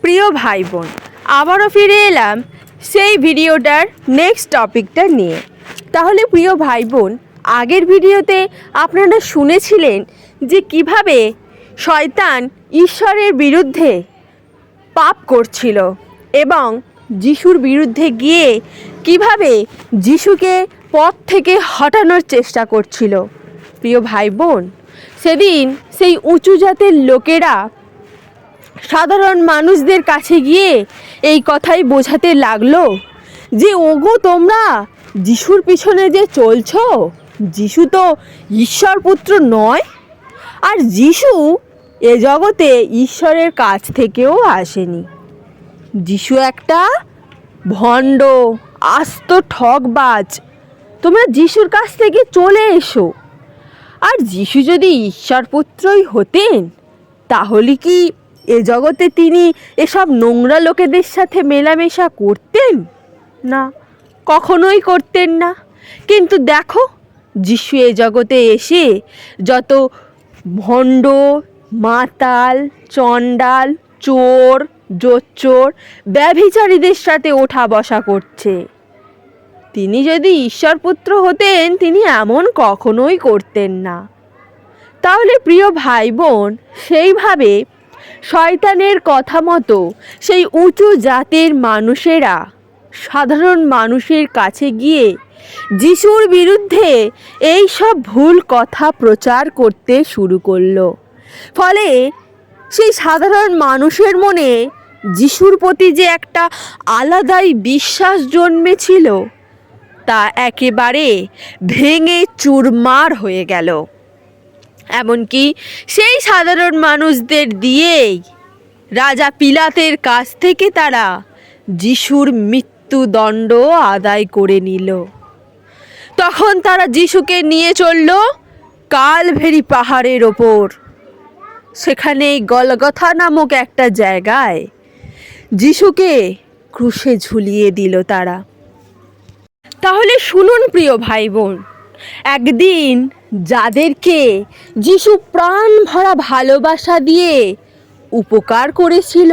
প্রিয় ভাই বোন আবারও ফিরে এলাম সেই ভিডিওটার নেক্সট টপিকটা নিয়ে। তাহলে প্রিয় ভাই বোন আগের ভিডিওতে আপনারা শুনেছিলেন যে কীভাবে শয়তান ঈশ্বরের বিরুদ্ধে পাপ করছিল এবং যিশুর বিরুদ্ধে গিয়ে কীভাবে যিশুকে পথ থেকে হটানোর চেষ্টা করছিল। প্রিয় ভাই বোন সেদিন সেই উঁচু জাতের লোকেরা সাধারণ মানুষদের কাছে গিয়ে এই কথাই বোঝাতে লাগল যে, ওগো, তোমরা যিশুর পিছনে যে চলছো? যিশু তো ঈশ্বর পুত্র নয়। আর যিশু এ জগতে ঈশ্বরের কাছ থেকেও আসেনি। যিশু একটা ভণ্ড, আস্ত ঠকবাজ। তোমরা যিশুর কাছ থেকে চলে এসো। আর যিশু যদি ঈশ্বর পুত্রই হতেন, তাহলে কি এ জগতে তিনি এসব নোংরা লোকেদের সাথে মেলামেশা করতেন? না, কখনোই করতেন না। কিন্তু দেখো, যিশু এ জগতে এসে যত ভণ্ড, মাতাল, চণ্ডাল, চোর, জোচ্চোর, ব্যভিচারীদের সাথে ওঠা বসা করছে। তিনি যদি ঈশ্বরপুত্র হতেন, তিনি এমন কখনোই করতেন না। তাহলে প্রিয় ভাই বোন সেইভাবে শয়তানের কথা মতো, সেই উঁচু জাতের মানুষেরা, সাধারণ মানুষের কাছে গিয়ে যিশুর বিরুদ্ধে এই সব ভুল কথা প্রচার করতে শুরু করল। ফলে সেই সাধারণ মানুষের মনে যিশুর প্রতি যে একটা আলাদাই বিশ্বাস জন্মেছিল, তা একেবারে ভেঙে চুরমার হয়ে গেল। এমনকি সেই সাধারণ মানুষদের দিয়েই রাজা পিলাতের কাছ থেকে তারা যিশুর মৃত্যুদণ্ড আদায় করে নিল। তখন তারা যিশুকে নিয়ে চলল কালভেরি পাহাড়ের ওপর। সেখানে গলগথা নামক একটা জায়গায় যিশুকে ক্রুশে ঝুলিয়ে দিল তারা। তাহলে শুনুন প্রিয় ভাই বোন, একদিন যাদেরকে যিশু প্রাণ ভরা ভালোবাসা দিয়ে উপকার করেছিল,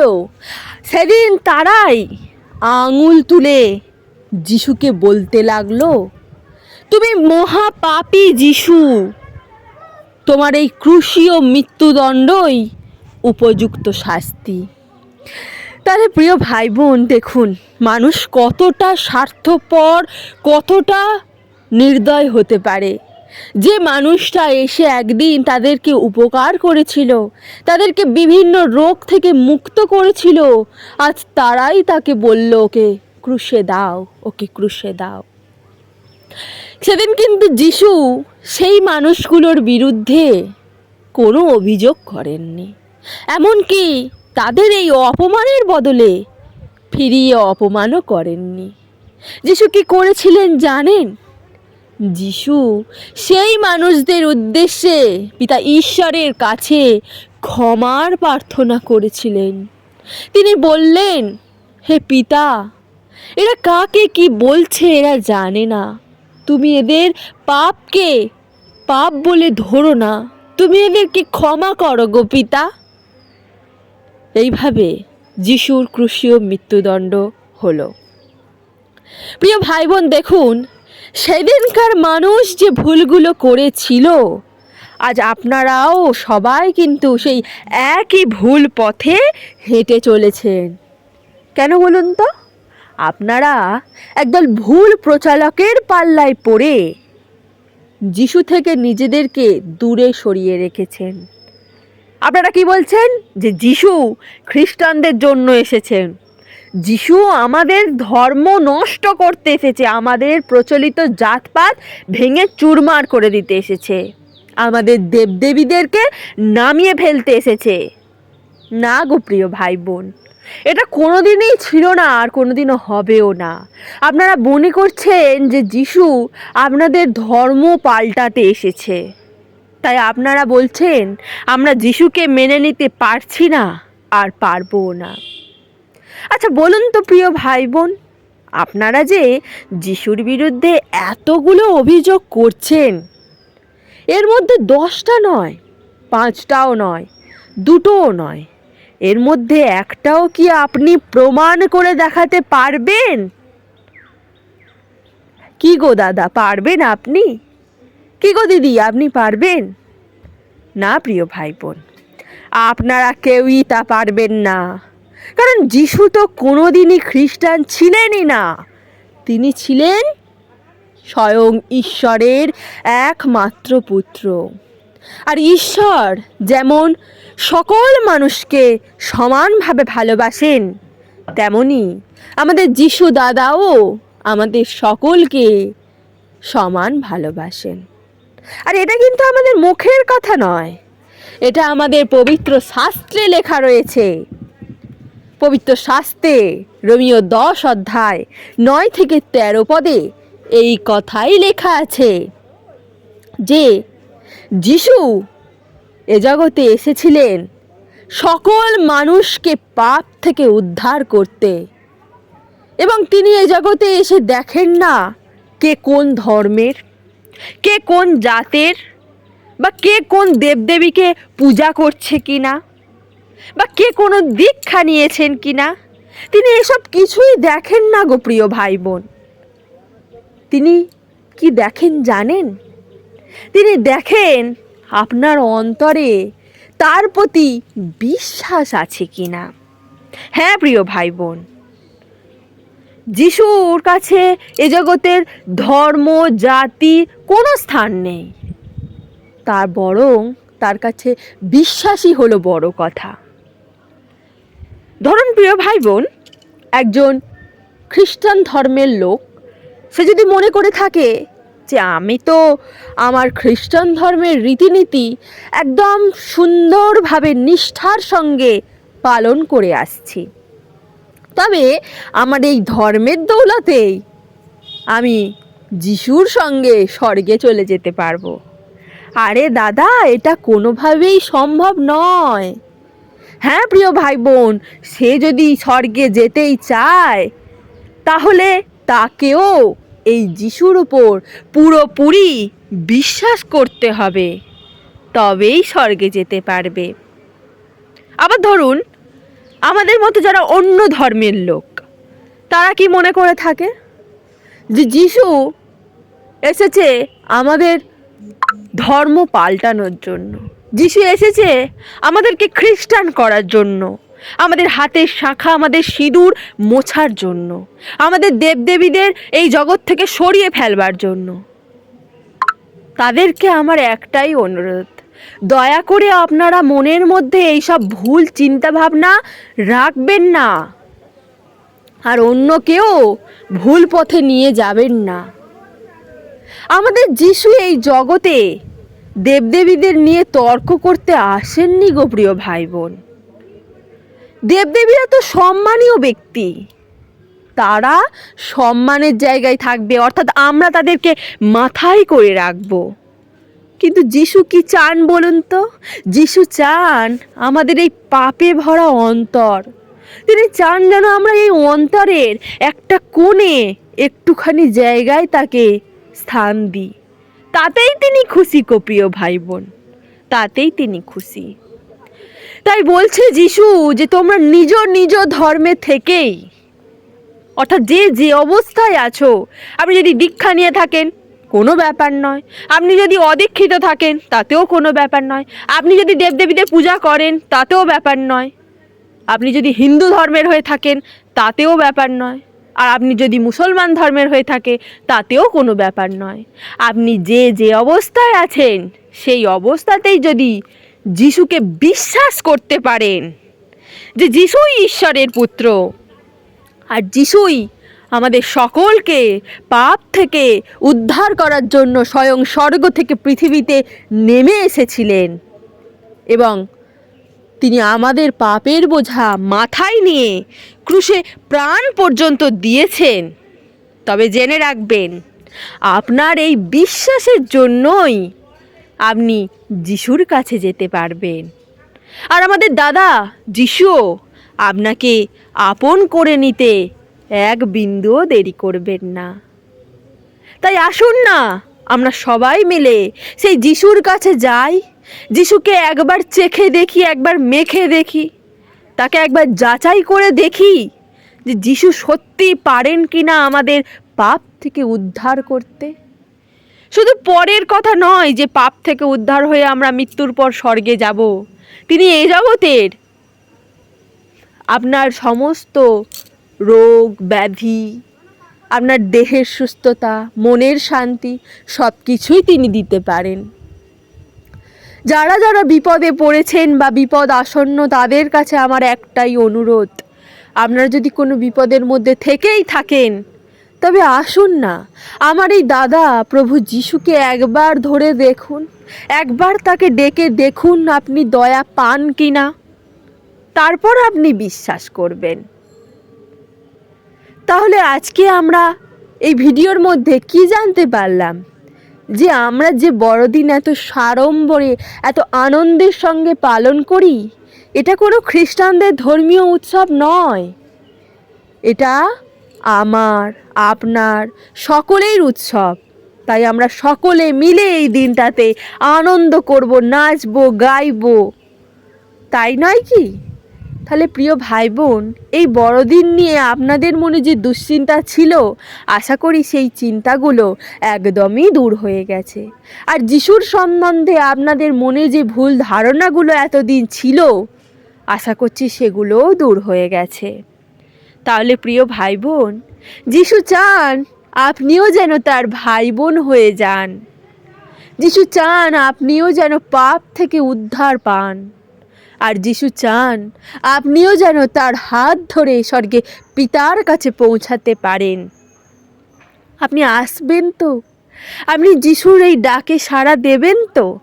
সেদিন তারাই আঙুল তুলে যিশুকে বলতে লাগল, তুমি মহাপাপী যিশু, তোমার এই ক্রুশীয় মৃত্যুদণ্ডই উপযুক্ত শাস্তি। তাহলে প্রিয় ভাই বোন দেখুন, মানুষ কতটা স্বার্থপর, কতটা নির্দয় হতে পারে। যে মানুষটা এসে একদিন তাদেরকে উপকার করেছিল, তাদেরকে বিভিন্ন রোগ থেকে মুক্ত করেছিল, আজ তারাই তাকে বলল, ওকে ক্রুশে দাও, ওকে ক্রুশে দাও। সেদিন কিন্তু যিশু সেই মানুষগুলোর বিরুদ্ধে কোনো অভিযোগ করেননি। এমনকি তাদের এই অপমানের বদলে ফিরিয়ে অপমানও করেননি। যিশু কি করেছিলেন জানেন? যিশু, সেই মানুষদের উদ্দেশ্যে পিতা ঈশ্বরের কাছে ক্ষমার প্রার্থনা করেছিলেন। তিনি বললেন, হে পিতা, এরা কাকে কি বলছে এরা জানে না। তুমি এদের পাপকে পাপ বলে ধরো না। তুমি এদেরকে ক্ষমা করো গো পিতা। এইভাবে যিশুর ক্রুশীয় মৃত্যুদণ্ড হলো। প্রিয় ভাই বোন দেখুন সেদিনকার মানুষ যে ভুলগুলো করেছিল, আজ আপনারাও সবাই কিন্তু সেই একই ভুল পথে হেঁটে চলেছেন। কেন বলুন তো? আপনারা একদল ভুল প্রচালকের পাল্লায় পড়ে যিশু থেকে নিজেদেরকে দূরে সরিয়ে রেখেছেন। আপনারা কি বলছেন? যে যিশু খ্রিস্টানদের জন্য এসেছেন। যিশু আমাদের ধর্ম নষ্ট করতে এসেছে, আমাদের প্রচলিত জাতপাত ভেঙে চুরমার করে দিতে এসেছে। আমাদের দেবদেবীদেরকে নামিয়ে ফেলতে এসেছে। না গো প্রিয় ভাই বোন এটা কোনোদিনই ছিল না, আর কোনোদিনও হবেও না। আপনারা মনে করছেন যে যিশু আপনাদের ধর্ম পাল্টাতে এসেছে। তাই আপনারা বলছেন, আমরা যিশুকে মেনে নিতে পারছি না, আর পারব না। আচ্ছা বলুন তো প্রিয় ভাই বোন আপনারা যে যিশুর বিরুদ্ধে এতগুলো অভিযোগ করছেন, এর মধ্যে দশটা নয়, পাঁচটাও নয়, দুটোও নয়, এর মধ্যে একটাও কি আপনি প্রমাণ করে দেখাতে পারবেন? কি গো দাদা, পারবেন আপনি? কি গো দিদি, আপনি পারবেন? না প্রিয় ভাই বোন আপনারা কেউই তা পারবেন না। কারণ যিশু তো কোনোদিনই খ্রিস্টান ছিলেনই না। তিনি ছিলেন স্বয়ং ঈশ্বরের একমাত্র পুত্র। আর ঈশ্বর যেমন সকল মানুষকে সমানভাবে ভালোবাসেন, তেমনি আমাদের যিশু দাদাও আমাদের সকলকে সমান ভালোবাসেন। আর এটা কিন্তু আমাদের মুখের কথা নয়। এটা আমাদের পবিত্র শাস্ত্রে লেখা রয়েছে। পবিত্র শাস্ত্রে রোমিও দশ অধ্যায়, নয় থেকে তেরো পদে এই কথাই লেখা আছে যে, যিশু এ জগতে এসেছিলেন সকল মানুষকে পাপ থেকে উদ্ধার করতে। এবং তিনি এ জগতে এসে দেখেন না কে কোন ধর্মের, কে কোন জাতের, বা কে কোন দেবদেবীকে পূজা করছে কি না বা কে কোনো দীক্ষা নিয়েছেন কি না তিনি এসব কিছুই দেখেন না গো প্রিয় ভাই বোন তিনি কি দেখেন জানেন? তিনি দেখেন আপনার অন্তরে তার প্রতি বিশ্বাস আছে কি না হ্যাঁ প্রিয় ভাই বোন যিশুর কাছে এ জগতের ধর্ম, জাতি কোনো স্থান নেই। তার বরং তার কাছে বিশ্বাসই হলো বড় কথা। ধরুন, প্রিয় ভাই বোন একজন খ্রিস্টান ধর্মের লোক, সে যদি মনে করে থাকে যে আমি তো আমার খ্রিস্টান ধর্মের রীতিনীতি একদম সুন্দরভাবে নিষ্ঠার সঙ্গে পালন করে আসছি, তবে আমার এই ধর্মের দৌলতেই আমি যিশুর সঙ্গে স্বর্গে চলে যেতে পারব। আরে দাদা, এটা কোনোভাবেই সম্ভব নয়। হ্যাঁ প্রিয় ভাই বোন সে যদি স্বর্গে যেতেই চায়, তাহলে তাকেও এই যিশুর উপর পুরোপুরি বিশ্বাস করতে হবে, তবেই স্বর্গে যেতে পারবে। আবার ধরুন, আমাদের মতো যারা অন্য ধর্মের লোক, তারা কি মনে করে থাকে যে যিশু এসেছে আমাদের ধর্ম পাল্টানোর জন্য? যিশু এসেছে আমাদেরকে খ্রিস্টান করার জন্য। আমাদের হাতের শাখা, আমাদের সিঁদুর মোছার জন্য। আমাদের দেবদেবীদের এই জগৎ থেকে সরিয়ে ফেলবার জন্য। তাদেরকে আমার একটাই অনুরোধ। দয়া করে আপনারা মনের মধ্যে এইসব ভুল চিন্তাভাবনা রাখবেন না। আর অন্য কেউ ভুল পথে নিয়ে যাবেন না। আমাদের যিশু এই জগতে দেবদেবীদের নিয়ে তর্ক করতে আসেননি গো প্রিয় ভাই বোন দেবদেবীরা তো সম্মানীয় ব্যক্তি। তারা সম্মানের জায়গায় থাকবে, অর্থাৎ আমরা তাদেরকে মাথায় করে রাখব। কিন্তু যিশু কি চান বলুন তো? যিশু চান আমাদের এই পাপে ভরা অন্তর। তিনি চান যেন আমরা এই অন্তরের একটা কোণে একটুখানি জায়গায় তাকে স্থান দিই। তাতেই তিনি খুশি কপ্রিয় ভাই বোন তাতেই তিনি খুশি। তাই বলছে যিশু যে তোমরা নিজ নিজ ধর্মে থেকেই, অর্থাৎ যে যে অবস্থায় আছো, আপনি যদি দীক্ষা নিয়ে থাকেন, কোনো ব্যাপার নয়। আপনি যদি অদীক্ষিত থাকেন, তাতেও কোনো ব্যাপার নয়। আপনি যদি দেবদেবীদের পূজা করেন, তাতেও ব্যাপার নয়। আপনি যদি হিন্দু ধর্মের হয়ে থাকেন, তাতেও ব্যাপার নয়। আর আপনি যদি মুসলমান ধর্মের হয়ে থাকে, তাতেও কোনো ব্যাপার নয়। আপনি যে যে অবস্থায় আছেন, সেই অবস্থাতেই যদি যিশুকে বিশ্বাস করতে পারেন যে যিশুই ঈশ্বরের পুত্র, আর যিশুই আমাদের সকলকে পাপ থেকে উদ্ধার করার জন্য স্বয়ং স্বর্গ থেকে পৃথিবীতে নেমে এসেছিলেন এবং তিনি আমাদের পাপের বোঝা মাথায় নিয়ে ক্রুশে প্রাণ পর্যন্ত দিয়েছেন। তবে জেনে রাখবেন, আপনার এই বিশ্বাসের জন্যই আপনি যিশুর কাছে যেতে পারবেন। আর আমাদের দাদা যিশুও আপনাকে আপন করে নিতে এক বিন্দুও দেরি করবেন না। তাই আসুন না, আমরা সবাই মিলে সেই যিশুর কাছে যাই, যিশুকে একবার চেখে দেখি, একবার মেখে দেখি। তাকে একবার যাচাই করে দেখি যে যিশু সত্যি পারেন কি না আমাদের পাপ থেকে উদ্ধার করতে। শুধু পরের কথা নয় যে পাপ থেকে উদ্ধার হয়ে আমরা মৃত্যুর পর স্বর্গে যাব। তিনি এ জগতের। আপনার সমস্ত রোগ, ব্যাধি, আপনার দেহের সুস্থতা, মনের শান্তি সব কিছুই তিনি দিতে পারেন। যারা যারা বিপদে পড়েছেন বা বিপদ আসন্ন, তাদের কাছে আমার একটাই অনুরোধ। আপনারা যদি কোনো বিপদের মধ্যে থেকেই থাকেন, তবে আসুন না। আমার এই দাদা প্রভু যিশুকে একবার ধরে দেখুন, একবার তাকে ডেকে দেখুন আপনি দয়া পান কি না তারপর আপনি বিশ্বাস করবেন। তাহলে আজকে আমরা এই ভিডিওর মধ্যে কি জানতে পারলাম? যে আমরা যে বড়দিন এত সাড়ম্বরে, এত আনন্দের সঙ্গে পালন করি, এটা কোনো খ্রিস্টানদের ধর্মীয় উৎসব নয়। এটা আমার, আপনার, সকলের উৎসব। তাই আমরা সকলে মিলে এই দিনটাতে আনন্দ করব, নাচবো, গাইবো। তাই নয় কি? তাহলে প্রিয় ভাই বোন এই বড়দিন নিয়ে আপনাদের মনে যে দুশ্চিন্তা ছিল, আশা করি সেই চিন্তাগুলো একদমই দূর হয়ে গেছে। আর যিশুর সম্বন্ধে আপনাদের মনে যে ভুল ধারণাগুলো এতদিন ছিল, আশা করছি সেগুলোও দূর হয়ে গেছে। তাহলে প্রিয় ভাই বোন যিশু চান আপনিও যেন তার ভাই বোন হয়ে যান। যিশু চান আপনিও যেন পাপ থেকে উদ্ধার পান। আর যিশু চান, আপনিও যেন তার হাত ধরে স্বর্গে পিতার কাছে পৌঁছাতে পারেন। আপনি আসবেন তো? আপনি যিশুর এই ডাকে সাড়া দেবেন তো?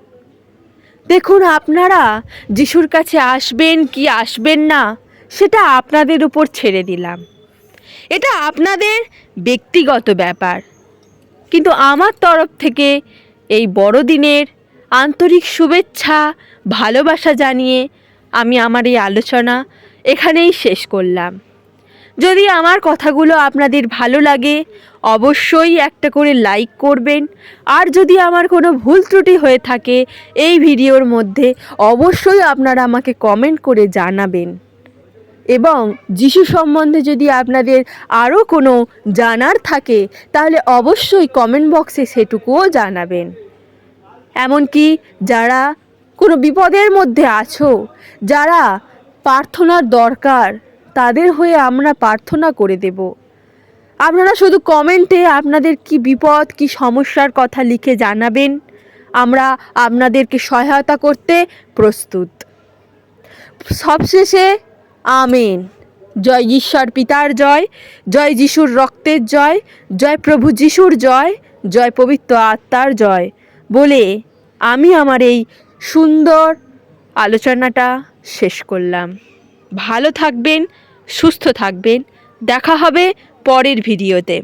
দেখুন, আপনারা যিশুর কাছে আসবেন কি আসবেন না, সেটা আপনাদের উপর ছেড়ে দিলাম। এটা আপনাদের ব্যক্তিগত ব্যাপার। কিন্তু আমার তরফ থেকে এই বড়দিনের আন্তরিক শুভেচ্ছা, ভালোবাসা জানিয়ে আমি আমার এই আলোচনা এখানেই শেষ করলাম। যদি আমার কথাগুলো আপনাদের ভালো লাগে, অবশ্যই একটা করে লাইক করবেন। আর যদি আমার কোনো ভুল ত্রুটি হয়ে থাকে, এই ভিডিওর মধ্যে অবশ্যই আপনারা আমাকে কমেন্ট করে জানাবেন। এবং যিশু সম্বন্ধে যদি আপনাদের আরও কোনো জানার থাকে, তাহলে অবশ্যই কমেন্ট বক্সে সেটুকুও জানাবেন। এমনকি যারা কোনো বিপদের মধ্যে আছো? যারা প্রার্থনার দরকার, তাদের হয়ে আমরা প্রার্থনা করে দেব। আপনারা শুধু কমেন্টে আপনাদের কি বিপদ, কি সমস্যার কথা লিখে জানাবেন। আমরা আপনাদেরকে সহায়তা করতে প্রস্তুত। সবশেষে, আমেন। জয় ঈশ্বর পিতার জয় জয় যিশুর রক্তের জয় জয় প্রভু যিশুর জয় জয় পবিত্র আত্মার জয়। বলে, আমি আমার এই সুন্দর আলোচনাটা শেষ করলাম। ভালো থাকবেন সুস্থ থাকবেন। দেখা হবে পরের ভিডিওতে।